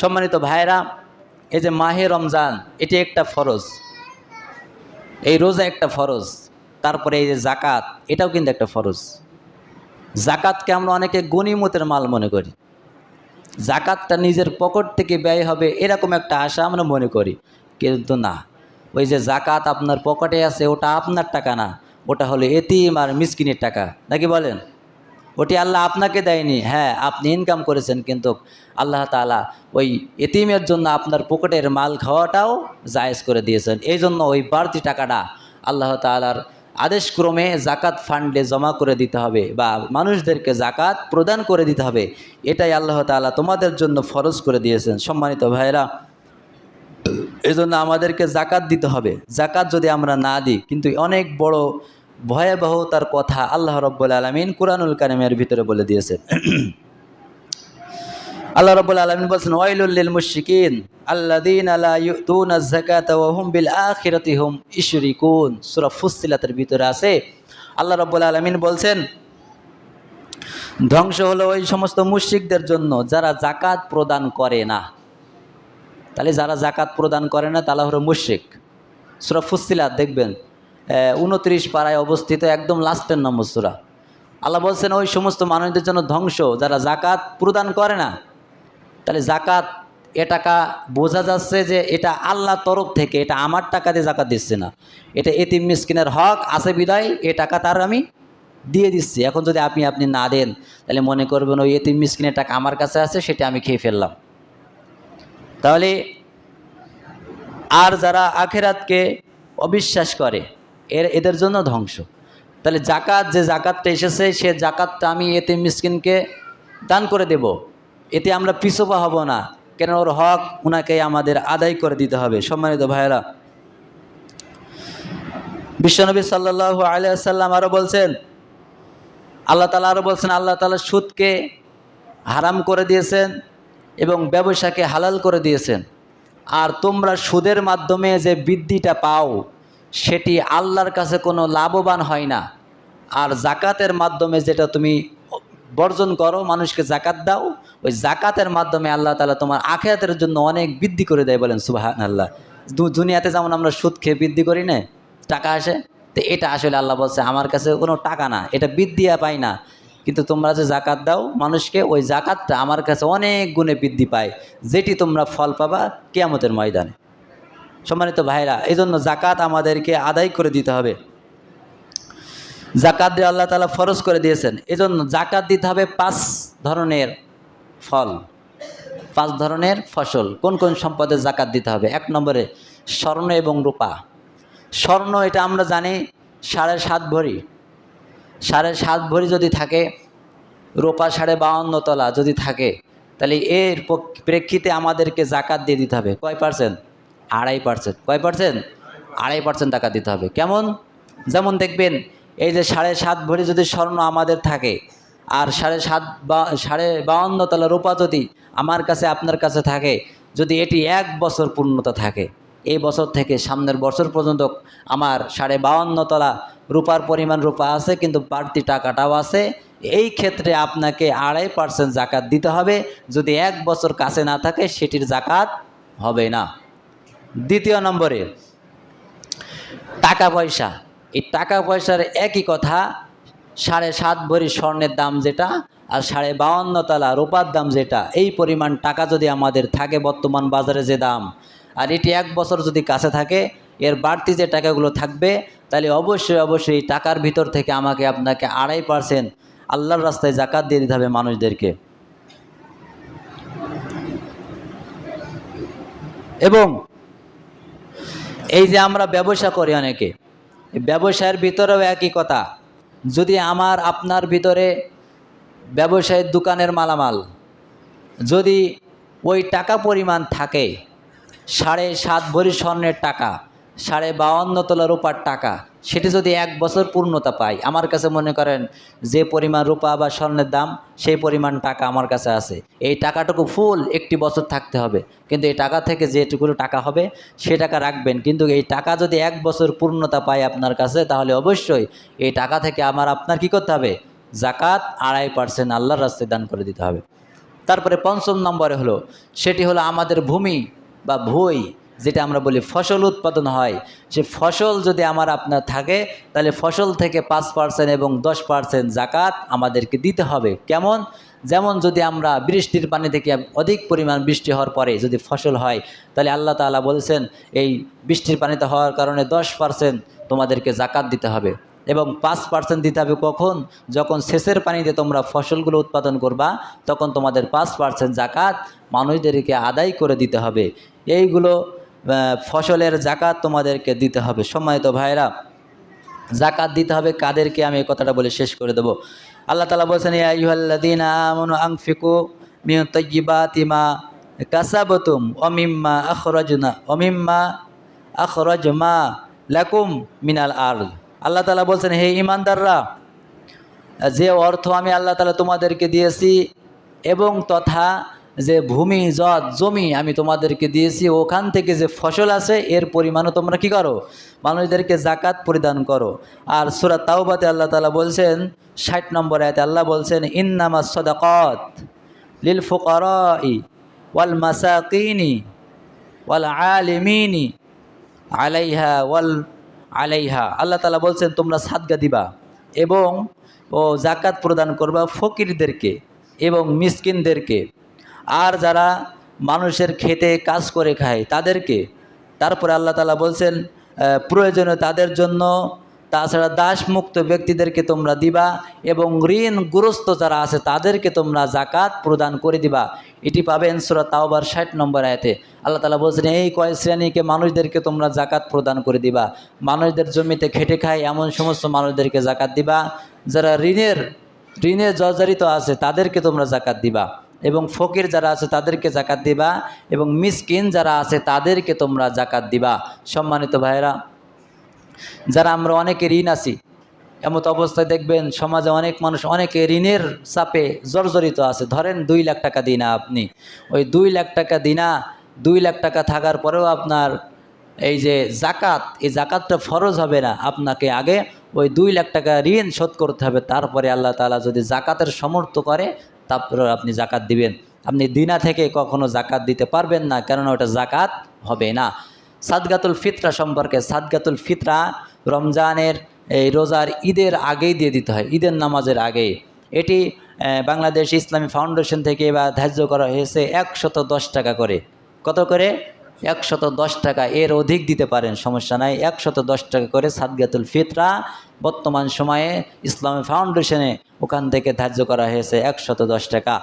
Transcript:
সম্মানিত ভাইরা এই যে মাহে রমজান, এটি একটা ফরজ। এই রোজা একটা ফরজ, তারপরে এই যে জাকাত এটাও কিন্তু একটা ফরজ। জাকাতকে আমরা অনেকে গনিমতের মাল মনে করি। জাকাতটা নিজের পকেট থেকে ব্যয় হবে এরকম একটা আশা আমরা মনে করি, কিন্তু না। ওই যে জাকাত আপনার পকেটে আছে, ওটা আপনার টাকা না, ওটা হলো এতিম আর মিসকিনের টাকা, নাকি বলেন? ওটি আল্লাহ আপনাকে দেয়নি। হ্যাঁ আপনি ইনকাম করেছেন কিন্তু আল্লাহ তালা ওই এতিমের জন্য আপনার পকেটের মাল খাওয়াটাও জায়েজ করে দিয়েছেন। এই জন্য ওই বাড়তি টাকাটা আল্লাহ তালার আদেশক্রমে জাকাত ফান্ডে জমা করে দিতে হবে বা মানুষদেরকে জাকাত প্রদান করে দিতে হবে। এটাই আল্লাহ তালা তোমাদের জন্য ফরজ করে দিয়েছেন। সম্মানিত ভাইরা এই জন্য আমাদেরকে জাকাত দিতে হবে। জাকাত যদি আমরা না দিই, কিন্তু অনেক বড় ভয়াবহতার কথা আল্লাহ রব্বুল আলমিন কুরআনুল কারিমের ভিতরে বলে দিয়েছেন আল্লাহ রব্বুল আলমিন বলছেন ওয়াইলুল্লিল মুশরিকিন আল্লাযীনা লা ইউতুনা যাকাতা ওয়া হুম বিল আখিরাতি হুম ইশরিকুন। সূরা ফুসসিলাতের ভিতরে আছে। আল্লাহ রব্বুল আলমিন বলছেন, ধ্বংস হলো ওই সমস্ত মুশরিকদের জন্য যারা জাকাত প্রদান করে না। তাহলে যারা জাকাত প্রদান করে না, তারা হলো মুশরিক। সুরা ফুসিলাত দেখবেন উনত্রিশ পাড়ায় অবস্থিত একদম লাস্টের নম্বর সুরা। আল্লাহ বলছেন, ওই সমস্ত মানুষদের জন্য ধ্বংস, যারা জাকাত প্রদান করে না, তাহলে জাকাত এ টাকা বোঝা যাচ্ছে যে এটা আল্লাহ তরফ থেকে, এটা আমার টাকা দিয়ে জাকাত দিচ্ছে না। এটা এতিম মিসকিনের হক, আছে বিদায়, এ টাকা তার আমি দিয়ে দিচ্ছি। এখন যদি আপনি আপনি না দেন, তাহলে মনে করবেন ওই এতিম মিসকিনের টাকা আমার কাছে আছে, সেটা আমি খেয়ে ফেললাম। তাহলে আর যারা আখেরাতকে অবিশ্বাস করে এর, এদের জন্য ধ্বংস। তাহলে জাকাত যে জাকাতটা এসেছে, সে জাকাতটা আমি এতে মিসকিনকে দান করে দেব। এতে আমরা পিছপা হব না। কেন ওর হক ওনাকে আমাদের আদায় করে দিতে হবে। সম্মানিত ভাইয়েরা, বিশ্বনবী সাল্লাহ আলিয়াল্লাম আরও বলছেন, আল্লাহ তালা আরও বলছেন, আল্লাহ তালা সুদকে হারাম করে দিয়েছেন এবং ব্যবসাকে হালাল করে দিয়েছেন। আর তোমরা সুদের মাধ্যমে যে বৃদ্ধিটা পাও সেটি আল্লাহর কাছে কোনো লাভবান হয় না। আর জাকাতের মাধ্যমে যেটা তুমি বর্জন করো, মানুষকে জাকাত দাও, ওই জাকাতের মাধ্যমে আল্লাহ তালা তোমার আখেরাতের জন্য অনেক বৃদ্ধি করে দেয় বলেন সুবাহান আল্লাহ দুনিয়াতে যেমন আমরা সুদ খেয়ে বৃদ্ধি করি না, টাকা আসে, তো এটা আসলে আল্লাহ বলছে, আমার কাছে কোনো টাকা না, এটা বৃদ্ধি পাই না। কিন্তু তোমরা যে জাকাত দাও মানুষকে, ওই জাকাতটা আমার কাছে অনেক গুণে বৃদ্ধি পায়, যেটি তোমরা ফল পাবা কেয়ামতের ময়দানে। সম্মানিত ভাইরা এই জন্য জাকাত আমাদেরকে আদায় করে দিতে হবে। জাকাত দিয়ে আল্লাহ তালা ফরজ করে দিয়েছেন। এজন্য জাকাত দিতে হবে পাঁচ ধরনের ফল, পাঁচ ধরনের ফসল। কোন কোন সম্পদে জাকাত দিতে হবে? এক নম্বরে স্বর্ণ এবং রূপা। স্বর্ণ, এটা আমরা জানি, সাড়ে সাত ভরি। সাড়ে সাত ভরি যদি থাকে, রোপা সাড়ে বাউন্ন তলা যদি থাকে, তাহলে এর প্রেক্ষিতে আমাদেরকে জাকাত দিয়ে দিতে হবে। কয় পার্সেন্ট? আড়াই পার্সেন্ট। কয় পার্সেন্ট? আড়াই পার্সেন্ট টাকা দিতে হবে। কেমন? যেমন দেখবেন, এই যে সাড়ে সাত ভরি যদি স্বর্ণ আমাদের থাকে, আর সাড়ে সাত বা, সাড়ে বাউন্ন তলা রূপা যদি আমার কাছে, আপনার কাছে থাকে, যদি এটি এক বছর পূর্ণতা থাকে, এই বছর থেকে সামনের বছর পর্যন্ত আমার সাড়ে বাউন্ন তলা রূপার পরিমাণ রূপা আছে, কিন্তু বাড়তি টাকাটাও আছে, এই ক্ষেত্রে আপনাকে আড়াই পার্সেন্ট জাকাত দিতে হবে। যদি এক বছর কাছে না থাকে, সেটির জাকাত হবে না। দ্বিতীয় নম্বরে, টাকা পয়সা। এই টাকা পয়সার একই কথা, সাড়ে সাত ভরি স্বর্ণের দাম যেটা আর সাড়ে বাউন্ন তলা রূপার দাম যেটা, এই পরিমাণ টাকা যদি আমাদের থাকে বর্তমান বাজারে যে দাম, আর এটি এক বছর যদি কাছে থাকে, এর বাড়তি যে টাকাগুলো থাকবে, তাহলে অবশ্যই অবশ্যই টাকার ভিতর থেকে আমাকে আপনাকে আড়াই পার্সেন্ট আল্লাহর রাস্তায় জাকাত দিয়ে দিতে হবে মানুষদেরকে। এবং এই যে আমরা ব্যবসা করি অনেকে ব্যবসায়ের ভিতরেও একই কথা। যদি আমার, আপনার ভিতরে ব্যবসায়ের দোকানের মালামাল, যদি ওই টাকা পরিমাণ থাকে, সাড়ে সাত ভরি স্বর্ণের টাকা, সাড়ে বাউন্ন তোলা রূপার টাকা সেটি যদি এক বছর পূর্ণতা পায় আমার কাছে মনে করেন যে পরিমাণ রূপা বা স্বর্ণের দাম, সেই পরিমাণ টাকা আমার কাছে আছে। এই টাকাটুকু ফুল একটি বছর থাকতে হবে। কিন্তু এই টাকা থেকে যেটুকু টাকা হবে, সে টাকা রাখবেন। কিন্তু এই টাকা যদি এক বছর পূর্ণতা পায় আপনার কাছে, তাহলে অবশ্যই এই টাকা থেকে আমার আপনার কি করতে হবে? জাকাত আড়াই পার্সেন্ট আল্লাহর রাস্তায় দান করে দিতে হবে। তারপরে পঞ্চম নম্বরে হলো, সেটি হলো আমাদের ভূমি বা ভুই। যেটা আমরা বলি ফসল উৎপাদন হয়। সে ফসল যদি আমার আপনার থাকে, তাহলে ফসল থেকে পাঁচ পার্সেন্ট এবং দশ পার্সেন্ট জাকাত আমাদেরকে দিতে হবে। কেমন? যেমন যদি আমরা বৃষ্টির পানি থেকে অধিক পরিমাণ বৃষ্টি হওয়ার পরে যদি ফসল হয়, তাহলে আল্লাহ তাআলা বলেছেন, এই বৃষ্টির পানিতে হওয়ার কারণে দশ পার্সেন্ট তোমাদেরকে জাকাত দিতে হবে এবং পাঁচ পার্সেন্ট দিতে হবে কখন? যখন সেচের পানিতে তোমরা ফসলগুলো উৎপাদন করবা, তখন তোমাদের পাঁচ পার্সেন্ট জাকাত মানুষদেরকে আদায় করে দিতে হবে। এইগুলো ফসলের জাকাত তোমাদেরকে দিতে হবে। সম্মানিত ভাইরা জাকাত দিতে হবে কাদেরকে? আমি এই কথাটা বলে শেষ করে দেবো। আল্লাহ তালা বলছেন, ইয়া ইউহাল্লাদিন আমনু আংফিকু মিন তাইয়্যিবাতি মা কাসাবতুম অমিম্মা আখরাজনা অমিম্মা আখরাজমা লাকুম মিনাল আরদ। আল্লাহ তালা বলছেন, হে ইমানদাররা যে অর্থ আমি আল্লাহ তালা তোমাদেরকে দিয়েছি এবং তথা যে ভূমি, জত, জমি আমি তোমাদেরকে দিয়েছি, ওখান থেকে যে ফসল আছে, এর পরিমাণও তোমরা কি করো? মানুষদেরকে জাকাত পরিদান করো। আর সুরাত তাওবাতে আল্লাহ তালা বলছেন, ষাট নম্বর আয়তে আল্লাহ বলছেন, ইন্নামা সদাকত লিল ফুকরাই ওয়াল মাসাকিনি ওয়াল আলিমিনি আলাইহা ওয়াল আলাইহা। আল্লাহ তালা বলছেন, তোমরা সাদগা দিবা এবং ও জাকাত প্রদান করবা ফকিরদেরকে এবং মিসকিনদেরকে। আর যারা মানুষের খেতে কাজ করে খায় তাদেরকে, তারপরে আল্লাহ তালা বলছেন প্রয়োজনে তাদের জন্য, তাছাড়া দাসমুক্ত ব্যক্তিদেরকে তোমরা দিবা এবং ঋণগ্রস্ত যারা আছে তাদেরকে তোমরা জাকাত প্রদান করে দিবা। এটি পাবেন সুরা তাওবার ষাট নম্বর আয়তে। আল্লাহ তালা বলছেন, এই কয় শ্রেণীকে মানুষদেরকে তোমরা জাকাত প্রদান করে দিবা। মানুষদের জমিতে খেটে খায় এমন সমস্ত মানুষদেরকে জাকাত দিবা। যারা ঋণের, ঋণে জর্জরিত আছে তাদেরকে তোমরা জাকাত দিবা। এবং ফকির যারা আছে তাদেরকে জাকাত দিবা এবং মিসকিন যারা আছে তাদেরকে তোমরা জাকাত দিবা। সম্মানিত ভাইয়েরা, যারা আমরা অনেকে ঋণ আছি, এমত অবস্থায় দেখবেন সমাজে অনেক মানুষ অনেকে ঋণের চাপে জর্জরিত আছে। ধরেন দুই লাখ টাকা দিনা আপনি। ওই দুই লাখ টাকা দিনা, দুই লাখ টাকা থাকার পরেও আপনার এই যে জাকাত, এই জাকাতটা ফরজ হবে না। আপনাকে আগে ওই দুই লাখ টাকা ঋণ শোধ করতে হবে। তারপরে আল্লাহ তাআলা যদি জাকাতের সমর্থ করে তারপরে আপনি জাকাত দিবেন। আপনি দিনা থেকে কখনো জাকাত দিতে পারবেন না, কেননা ওটা জাকাত হবে না। সাদগাতুল ফিতরা সম্পর্কে, সাদগাতুল ফিতরা রমজানের এই রোজার ঈদের আগেই দিয়ে দিতে হয়, ঈদের নামাজের আগেই। এটি বাংলাদেশ ইসলামী ফাউন্ডেশন থেকে বা ধার্য করা হয়েছে একশত দশ টাকা করে। কত করে? একশত দশ টাকা, এর অধিক দিতে পারেন, সমস্যা নাই। একশত দশ টাকা করে সাদগাতুল ফিতরা বর্তমান সময়ে ইসলামী ফাউন্ডেশনে ওখান থেকে ধার্য করা হয়েছে একশত দশ টাকা।